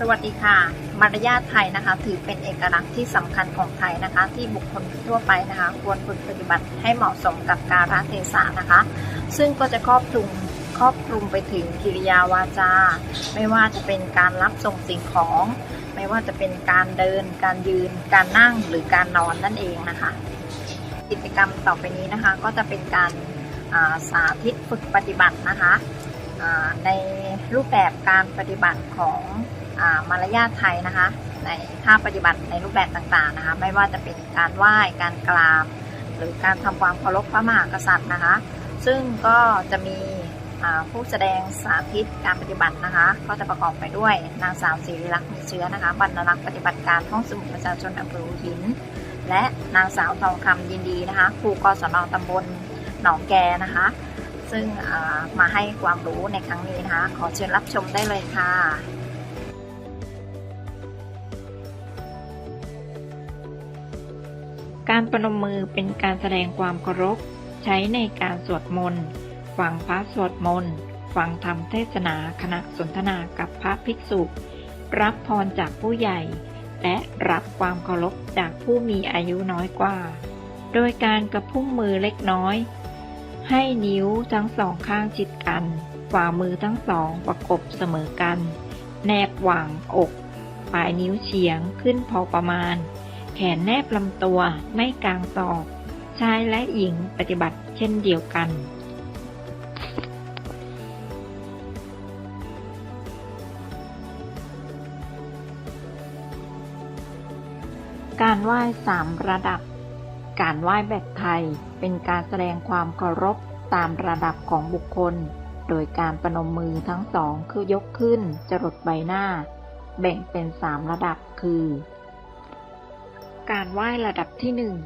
สวัสดีค่ะ มารยาทไทยนะคะ ถือเป็นเอกลักษณ์ที่สำคัญของไทยนะคะ ที่บุคคลทั่วไปนะคะ ควรฝึกปฏิบัติให้เหมาะสมกับกาลเทศะนะคะ ซึ่งก็จะครอบคลุมครอบคลุมไปถึงกิริยาวาจา ไม่ว่าจะเป็นการรับส่งสิ่งของ ไม่ว่าจะเป็นการเดิน การยืน การนั่งหรือการนอนนั่นเองนะคะ กิจกรรมต่อไปนี้นะคะ ก็จะเป็นการาสาธิตฝึกปฏิบัตินะคะ ในรูปแบบการปฏิบัติของอมารยาทไทยนะคะ ในท่าปฏิบัติในรูปแบบต่างๆนะคะ ไม่ว่าจะเป็นการไหว้การกราบหรือการทำความเคารพพระมหากษัตริย์นะคะ ซึ่งก็จะมีผู้แสดงสาธิตการปฏิบัตินะคะ ก็จะประกอบไปด้วยนางสาวศิริลักษณ์มีเชื้อนะคะบรรณลักษ์ปฏิบัติการห้องสมุดประชาชนอำเภอหัวหิน และนางสาวทองคำยินดีนะคะครูกศนตำบลหนองแกนะคะ ซึ่งมาให้ความรู้ในครั้งนี้นะคะ ขอเชิญรับชมได้เลยค่ะการประนมมือเป็นการแสดงความเคารพใช้ในการสวดมนต์ฟังพระสวดมนต์ฟังธรรมเทศนาขณะสนทนากับพระภิกษุ รับพรจากผู้ใหญ่ และรับความเคารพจากผู้มีอายุน้อยกว่า โดยการกระพุ้งมือเล็กน้อย ให้นิ้วทั้งสองข้างชิดกัน ฝ่ามือทั้งสองประกบเสมอกัน แนบหว่างอก ปลายนิ้วเฉียงขึ้นพอประมาณ แขนแนบลำตัวไม่กลางศอกชายและหญิงปฏิบัติเช่นเดียวกัน การไหว้สามระดับ การไหว้แบบไทยเป็นการแสดงความเคารพตามระดับของบุคคล โดยการประนมมือทั้งสองคือยกขึ้นจรดใบหน้า แบ่งเป็นสามระดับคือ การไหว้ระดับที่หนึ่ง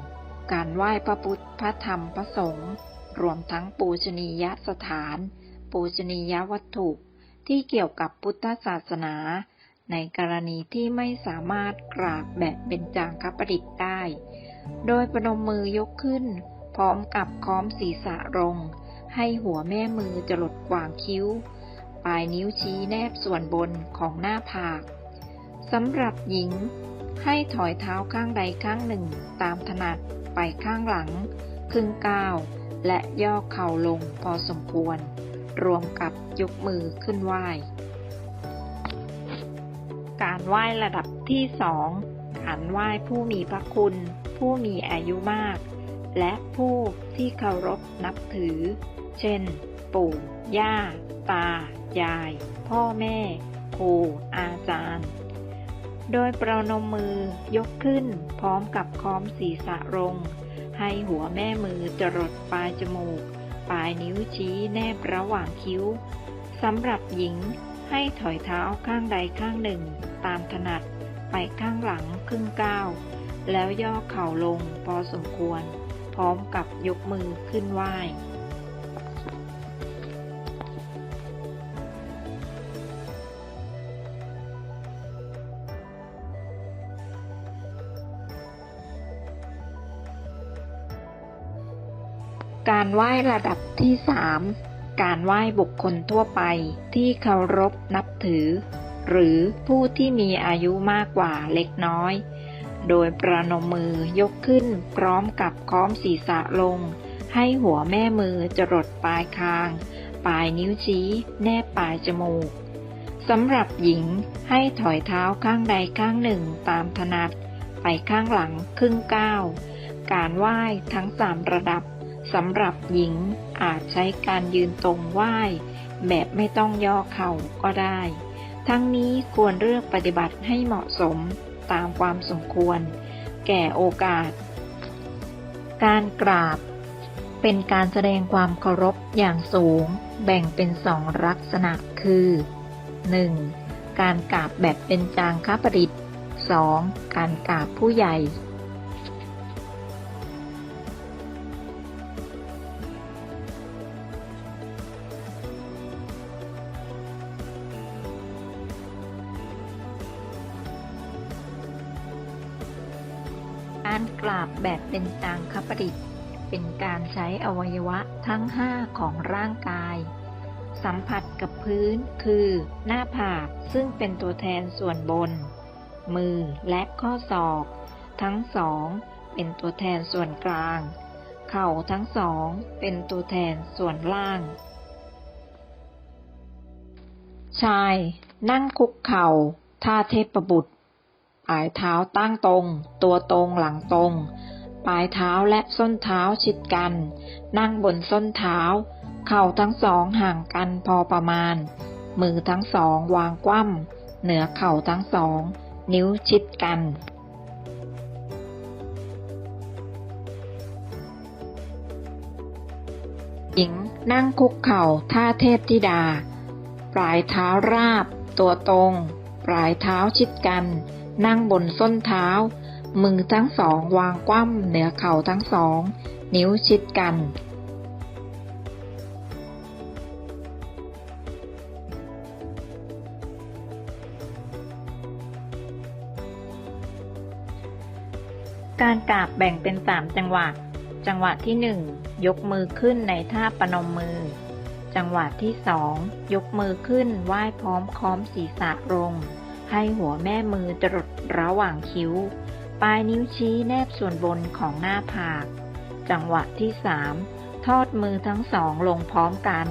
การไหว้พระพุทธ พระธรรม พระสงฆ์รวมทั้งปูชนียสถาน ปูชนียวัตถุที่เกี่ยวกับพุทธศาสนา ในกรณีที่ไม่สามารถกราบแบบเป็นจางคประดิษฐ์ได้ โดยประนมมือยกขึ้น พร้อมกับค้อมศีรษะลง ให้หัวแม่มือจรดกวางคิ้ว ปลายนิ้วชี้แนบส่วนบนของหน้าผากสำหรับหญิง ให้ถอยเท้าข้างใดข้างหนึ่งตามถนัดไปข้างหลัง ครึ่งก้าว และย่อเข่าลงพอสมควร รวมกับยกมือขึ้นไหว้ การไหว้ระดับที่สอง การไหว้ผู้มีพระคุณ ผู้มีอายุมาก และผู้ที่เคารพนับถือ เช่น ปู่ ย่า ตา ยาย พ่อแม่ ครู อาจารย์ โดยประนมมือยกขึ้นพร้อมกับค้อมศีรษะลง ให้หัวแม่มือจรดปลายจมูก ปลายนิ้วชี้แนบระหว่างคิ้วสำหรับหญิงให้ถอยเท้าข้างใดข้างหนึ่งตามถนัด ไปข้างหลังครึ่งก้าว แล้วย่อเข่าลงพอสมควร พร้อมกับยกมือขึ้นไหว้การไหว้ระดับที่สามการไหว้บุคคลทั่วไปที่เคารพนับถือ หรือผู้ที่มีอายุมากกว่าเล็กน้อย โดยประนมมือยกขึ้นพร้อมกับค้อมศีรษะลง ให้หัวแม่มือจรดปลายคาง ปลายนิ้วชี้ แนบปลายจมูกสำหรับหญิงให้ถอยเท้าข้างใดข้างหนึ่งตามถนัด ไปข้างหลังครึ่งก้าวการไหว้ทั้งสามระดับสำหรับหญิงอาจใช้การยืนตรงไหว้ แบบไม่ต้องย่อเข่าก็ได้ ทั้งนี้ควรเลือกปฏิบัติให้เหมาะสมตามความสมควร แก่โอกาส การกราบ เป็นการแสดงความเคารพอย่างสูง แบ่งเป็นสองลักษณะคือ 1. การกราบแบบเป็นจางคประดิษฐ์ 2. การกราบผู้ใหญ่ การกราบแบบเป็นจางคปริเป็นการใช้อวัยวะทั้งห้าของร่างกาย สัมผัสกับพื้นคือหน้าผากซึ่งเป็นตัวแทนส่วนบน มือและข้อศอก ทั้งสองเป็นตัวแทนส่วนกลาง เข่าทั้งสองเป็นตัวแทนส่วนล่าง ชาย นั่งคุกเข่าท่าเทพบุตร ปลายเท้าตั้งตรง ตัวตรงหลังตรง ปลายเท้าและส้นเท้าชิดกัน นั่งบนส้นเท้า เข่าทั้งสองห่างกันพอประมาณ มือทั้งสองวางคว่ำเหนือเข่าทั้งสอง นิ้วชิดกันหญิงนั่งคุกเข่าท่าเทพธิดา ปลายเท้าราบ ตัวตรง ปลายเท้าชิดกัน นั่งบนส้นเท้า มือทั้งสองวางคว่ำเหนือเข่าทั้งสอง นิ้วชิดกัน การกราบแบ่งเป็นสามจังหวะ จังหวะที่หนึ่งยกมือขึ้นในท่าประนมมือ จังหวะที่สองยกมือขึ้นไหว้พร้อมค้อมศีรษะลง ให้หัวแม่มือจรดระหว่างคิ้ว ปลายนิ้วชี้แนบส่วนบนของหน้าผาก จังหวะที่สามทอดมือทั้งสองลงพร้อมกัน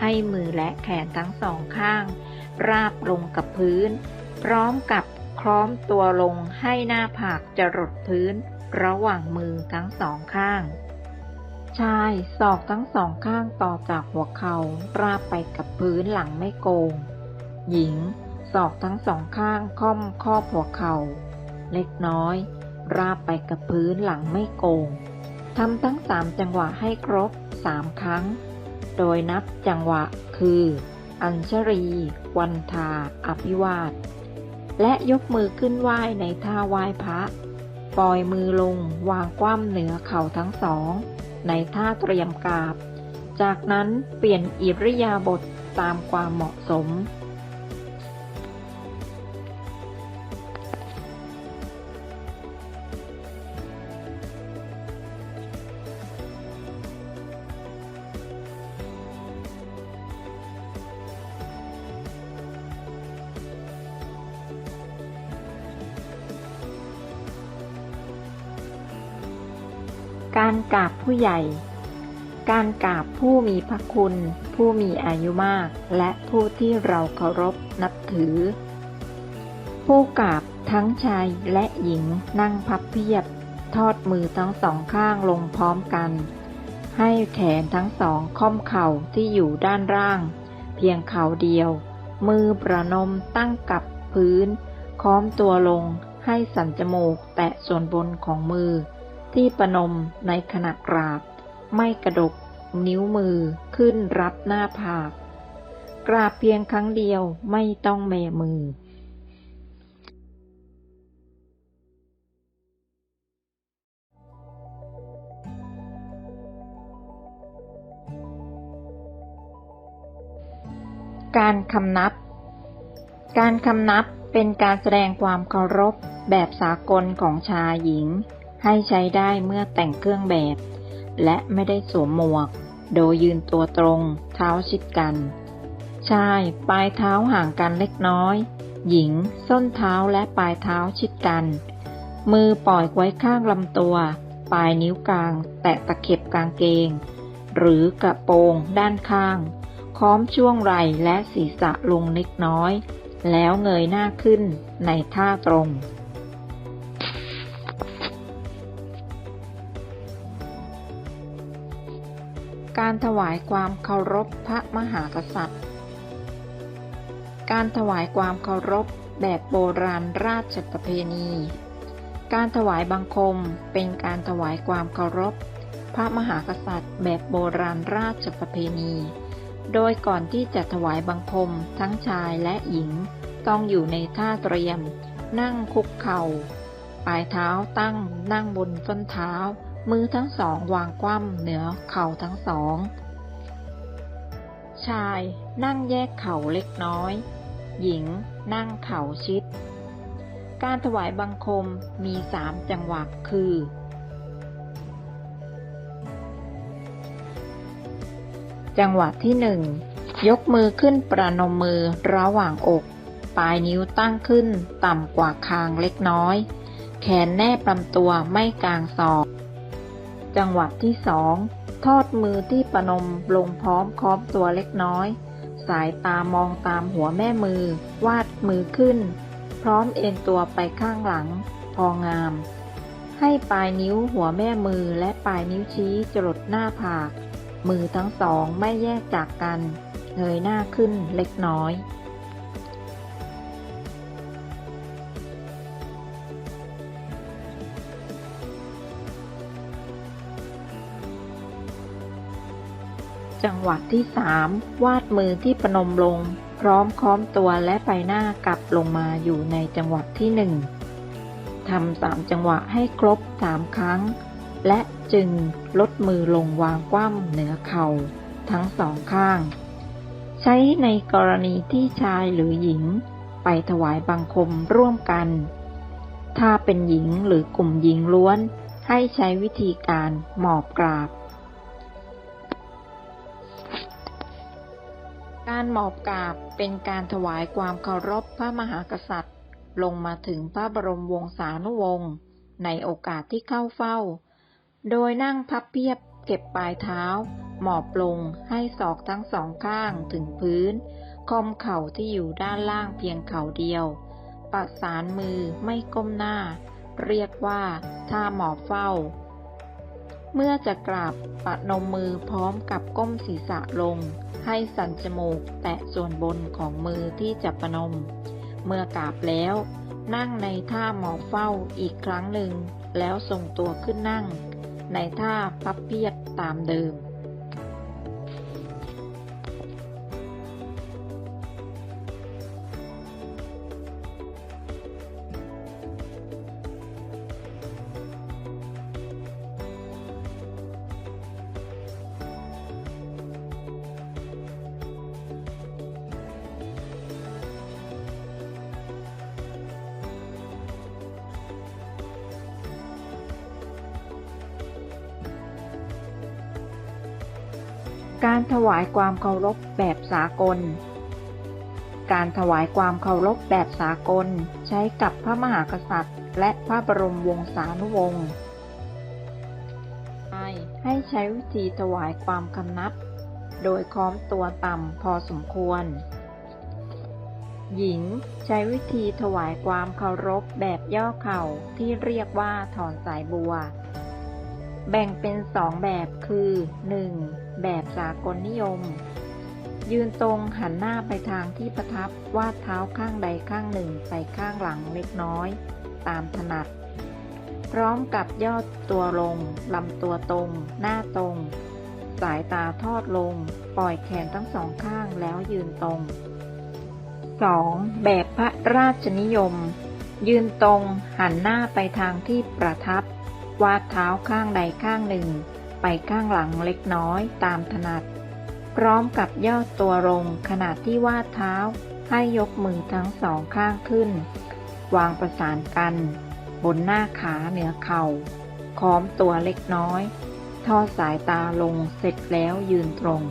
ให้มือและแขนทั้งสองข้าง ราบลงกับพื้น พร้อมกับคล้อมตัวลงให้หน้าผากจรดพื้น ระหว่างมือทั้งสองข้าง ชายศอกทั้งสองข้างต่อจากหัวเข่าราบไปกับพื้นหลังไม่โกง หญิง ศอกทั้งสองข้างค่อมครอหัวเข่า เล็กน้อย ราบไปกับพื้นหลังไม่โกงทำทั้งสามจังหวะให้ครบสามครั้ง โดยนับจังหวะคือ อัญชรี วันทา อภิวาท และยกมือขึ้นไหว้ในท่าไหว้พระ ปล่อยมือลงวางคว่ำเหนือเข่าทั้งสอง ในท่าเตรียมกราบ จากนั้นเปลี่ยนอิริยาบถตามความเหมาะสม การกราบผู้ใหญ่ การกราบผู้มีพระคุณ ผู้มีอายุมาก และผู้ที่เราเคารพนับถือ ผู้กราบทั้งชายและหญิงนั่งพับเพียบ ทอดมือทั้งสองข้างลงพร้อมกัน ให้แขนทั้งสองค่อมเข่าที่อยู่ด้านล่าง เพียงเข่าเดียว มือประนมตั้งกับพื้น ค้อมตัวลงให้สันจมูกแตะส่วนบนของมือ ที่ประนมในขณะกราบ ไม่กระดก นิ้วมือขึ้นรับหน้าผาก กราบเพียงครั้งเดียวไม่ต้องแมมือการคำนับ การคำนับเป็นการแสดงความเคารพแบบสากลของชายหญิง ให้ใช้ได้เมื่อแต่งเครื่องแบบ และไม่ได้สวมหมวก โดยยืนตัวตรง เท้าชิดกัน ชายปลายเท้าห่างกันเล็กน้อย หญิงส้นเท้าและปลายเท้าชิดกัน มือปล่อยไว้ข้างลำตัว ปลายนิ้วกลาง แตะตะเข็บกางเกง หรือกระโปรงด้านข้าง ค้อมช่วงไหล่และศีรษะลงเล็กน้อย แล้วเงยหน้าขึ้นในท่าตรง การถวายความเคารพพระมหากษัตริย์ การถวายความเคารพแบบโบราณราชประเพณี การถวายบังคมเป็นการถวายความเคารพ พระมหากษัตริย์ แบบโบราณราชประเพณี โดยก่อนที่จะถวายบังคมทั้งชายและหญิงต้องอยู่ในท่าเตรียม นั่งคุกเข่า ปลายเท้าตั้งนั่งบนส้นเท้า มือทั้งสองวางคว่ำเหนือเข่าทั้งสอง ชายนั่งแยกเข่าเล็กน้อย หญิงนั่งเข่าชิด การถวายบังคมมีสามจังหวะคือ จังหวะที่หนึ่งยกมือขึ้นประนมมือระหว่างอก ปลายนิ้วตั้งขึ้นต่ำกว่าคางเล็กน้อย แขนแนบลำตัวไม่กลางศอก จังหวะที่สองทอดมือที่ประนมลงพร้อมค้อมตัวเล็กน้อย สายตามองตามหัวแม่มือ วาดมือขึ้น พร้อมเอ็นตัวไปข้างหลัง พองาม ให้ปลายนิ้วหัวแม่มือและปลายนิ้วชี้จรดหน้าผาก มือทั้งสองไม่แยกจากกันเงยหน้าขึ้นเล็กน้อย จังหวะที่สามวาดมือที่ประนมลง พร้อมค้อมตัวและใบหน้ากลับลงมาอยู่ในจังหวะที่หนึ่งทำสามจังหวะให้ครบสามครั้ง และจึงลดมือลงวางคว่ำเหนือเข่าทั้งสองข้าง ใช้ในกรณีที่ชายหรือหญิง ไปถวายบังคมร่วมกัน ถ้าเป็นหญิงหรือกลุ่มหญิงล้วน ให้ใช้วิธีการหมอบกราบ การหมอบกราบเป็นการถวายความเคารพพระมหากษัตริย์ ลงมาถึงพระบรมวงศานุวงศ์ในโอกาสที่เข้าเฝ้า โดยนั่งพับเพียบเก็บปลายเท้า หมอบลงให้ศอกทั้งสองข้างถึงพื้นคอมเข่าที่อยู่ด้านล่างเพียงเข่าเดียว ประสานมือไม่ก้มหน้า เรียกว่าท่าหมอบเฝ้า เมื่อจะกราบปะนมมือพร้อมกับก้มศีรษะลง ให้สันจมูกแตะส่วนบนของมือที่จะประนม เมื่อกราบแล้ว นั่งในท่าหมอบเฝ้าอีกครั้งหนึ่ง แล้วทรงตัวขึ้นนั่ง ในท่าพับเพียบตามเดิม การถวายความเคารพแบบสากล การถวายความเคารพแบบสากล ใช้กับพระมหากษัตริย์ และพระบรมวงศานุวงศ์ให้ใช้วิธีถวายความคำนับ โดยค้อมตัวต่ำพอสมควร หญิงใช้วิธีถวายความเคารพแบบย่อเข่าที่เรียกว่าถอนสายบัว แบ่งเป็นสองแบบคือ 1. แบบสากลนิยม ยืนตรงหันหน้าไปทางที่ประทับวาดเท้าข้างใดข้างหนึ่งไปข้างหลังเล็กน้อย ตามถนัด พร้อมกับย่อตัวลงลำตัวตรง หน้าตรง สายตาทอดลง ปล่อยแขนทั้งสองข้างแล้วยืนตรง 2. แบบพระราชนิยม ยืนตรงหันหน้าไปทางที่ประทับ วาดเท้าข้างใดข้างหนึ่ง ไปข้างหลังเล็กน้อยตามถนัด พร้อมกับย่อตัวลงขณะที่วาดเท้าให้ยกมือทั้งสองข้างขึ้น วางประสานกัน บนหน้าขาเหนือเข่าค้อมตัวเล็กน้อย ทอดสายตาลงเสร็จแล้วยืนตรง